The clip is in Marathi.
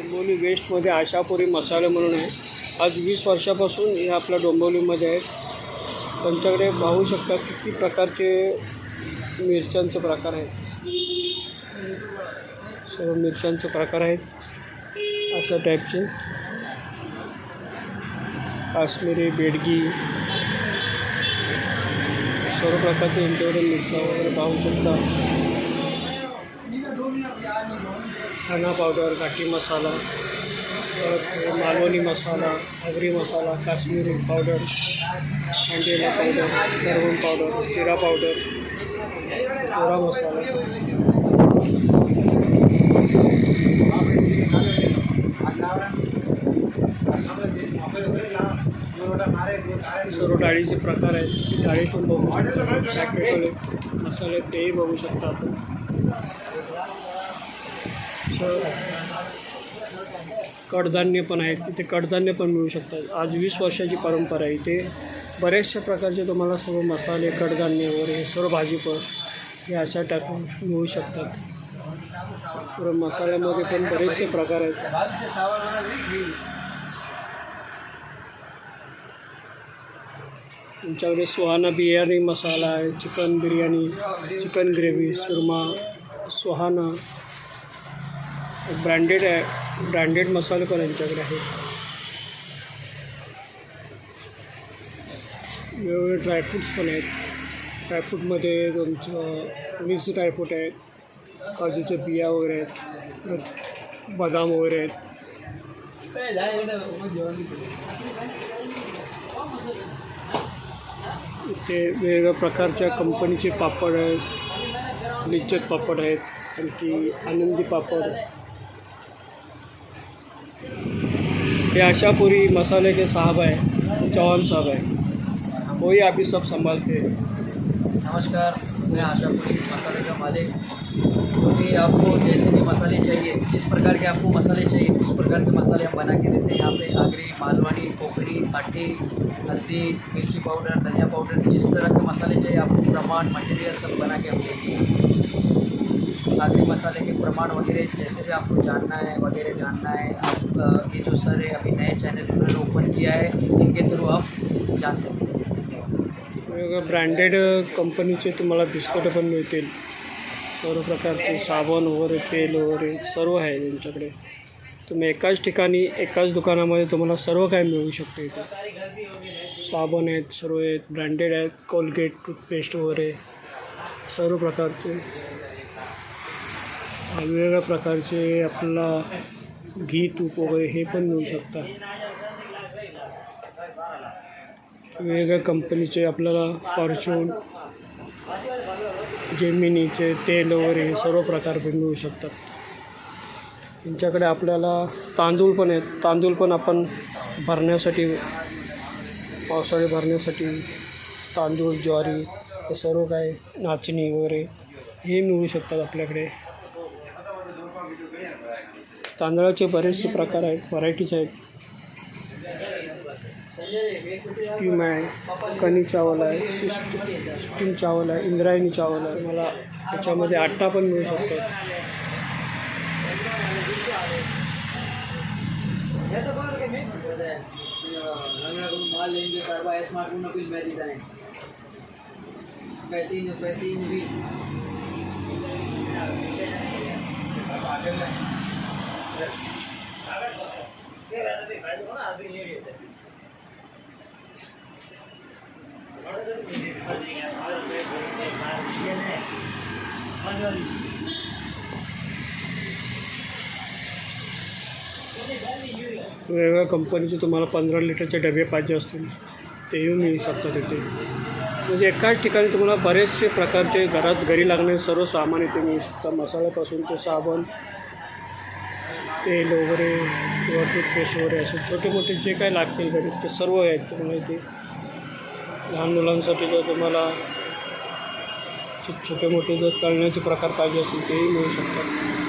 डोंबिवली वेस्टमध्ये आशापुरी मसाले म्हणून आहे. आज वीस वर्षापासून हे आपल्या डोंबिवलीमध्ये आहेत. त्यांच्याकडे पाहू शकता किती प्रकारचे मिरच्यांचे प्रकार आहेत. सर्व मिरच्यांचे प्रकार आहेत. अशा टाईपचे काश्मीरी बेडगी. सर्व प्रकारचे यांच्याकडे मिरच्या वगैरे पाहू शकता. खाना पावडर घाटी मसाला परत मालवणी मसाला आगरी मसाला, काश्मीरी पाउडर अंडेला पाउडर करवून पाउडर जीरा पाउडर गोरा मसाला। सर्व डाळीचे प्रकार आहेत डाळी पण बघू शकता मसाले, तेही बघू शकता आपण. तर कडधान्य पण आहेत तिथे कडधान्य पण मिळू शकतात. आज वीस वर्षाची परंपरा आहे इथे. बरेचशा प्रकारचे तुम्हाला सर्व मसाले कडधान्य वगैरे सर्व भाजीपं हे अशा टाकून मिळू शकतात. पुरं मसाल्यामध्ये पण बरेचसे प्रकार आहेत. तुमच्याकडे सुहाना बिर्याणी मसाला आहे चिकन बिर्याणी चिकन ग्रेव्ही सुरमा सुहाना ब्रँडेड आहे ब्रँडेड मसाले पण यांच्याकडे आहेत वेगवेगळे ड्रायफ्रूट्स पण आहेत. ड्रायफ्रूटमध्ये तुमचं मिक्स ड्रायफ्रूट आहेत काजूच्या बिया वगैरे आहेत परत बदाम वगैरे आहेत. इथे वेगवेगळ्या प्रकारच्या कंपनीचे पापड आहेत लिज्जत पापड आहेत आणखी आनंदी पापड. ये आशापुरी मसाले के साहब है, चौहान साहब है। वही आप ही सब संभालते हैं। नमस्कार, मैं आशापुरी मसाले का मालिक। क्योंकि आपको जैसे भी मसाले चाहिए, जिस प्रकार के आपको मसाले चाहिए, उस प्रकार के मसाले हम बना के देते हैं। यहाँ पे आगरी, मालवानी पोखरी काठी हल्दी, मिर्ची पाउडर, धनिया पाउडर, जिस तरह के मसाले चाहिए, आपको प्रमाण मटेरियल सब बना के हम देते हैं। आगरी मसाले के प्रमाण वगैरह जैसे भी आपको जानना है, वगैरह जानना है, आप अ, ये जो सर है अभी नए चैनल उन्होंने ओपन किया है इनके थ्रू आप जान सकते हैं। ब्रँडेड कंपनीचे तुम्हाला बिस्कुटं पण मिळतील. सर्व प्रकारचे साबण वगैरे तेल वगैरे सर्व आहे त्यांच्याकडे. तुम्ही एकाच ठिकाणी एकाच दुकानामध्ये तुम्हाला सर्व काही मिळू शकते इथे. साबण आहेत सर्व आहेत ब्रँडेड आहेत कोलगेट टूथपेस्ट वगैरे सर्व प्रकारचे. वेगवेगळ्या प्रकारचे आपल्याला घी तूप वगैरे हे पण मिळू शकतात वेगवेगळ्या कंपनीचे आपल्याला फॉर्च्यून जेमिनीचे तेल वगैरे हे सर्व प्रकार पण मिळू शकतात. त्यांच्याकडे आपल्याला तांदूळ पण आहेत. तांदूळ पण आपण भरण्यासाठी पावसाळे भरण्यासाठी तांदूळ ज्वारी हे सर्व काय नाचणी वगैरे हे मिळू शकतात आपल्याकडे. तांदळाचे बरेचसे प्रकार आहेत व्हरायटीज आहेत. स्टीम आहे कणी चावल आहे सिस्ट स्टीम चावल आहे इंद्रायणी चावल आहे. मला याच्यामध्ये आट्टा पण मिळू शकतो. माल लेंगे कारवा वेगवेगळ्या कंपनीचे तुम्हाला पंधरा लिटरचे डबे पाहिजे असतील तेही मिळू शकतात तिथे म्हणजे एकाच ठिकाणी तुम्हाला बरेचसे प्रकारचे घरात घरी लागणारे सर्व सामान इथे मिळू शकतात. मसाल्यापासून ते साबण तेल वगैरे किंवा टूथपेस्ट वगैरे असे छोटे मोठे जे काही लागतील घरी ते सर्व आहेत. तुम्हाला इथे लहान मुलांसाठी जर तुम्हाला छोटे मोठे जर तळण्याचे प्रकार पाहिजे असतील तेही मिळू शकतात.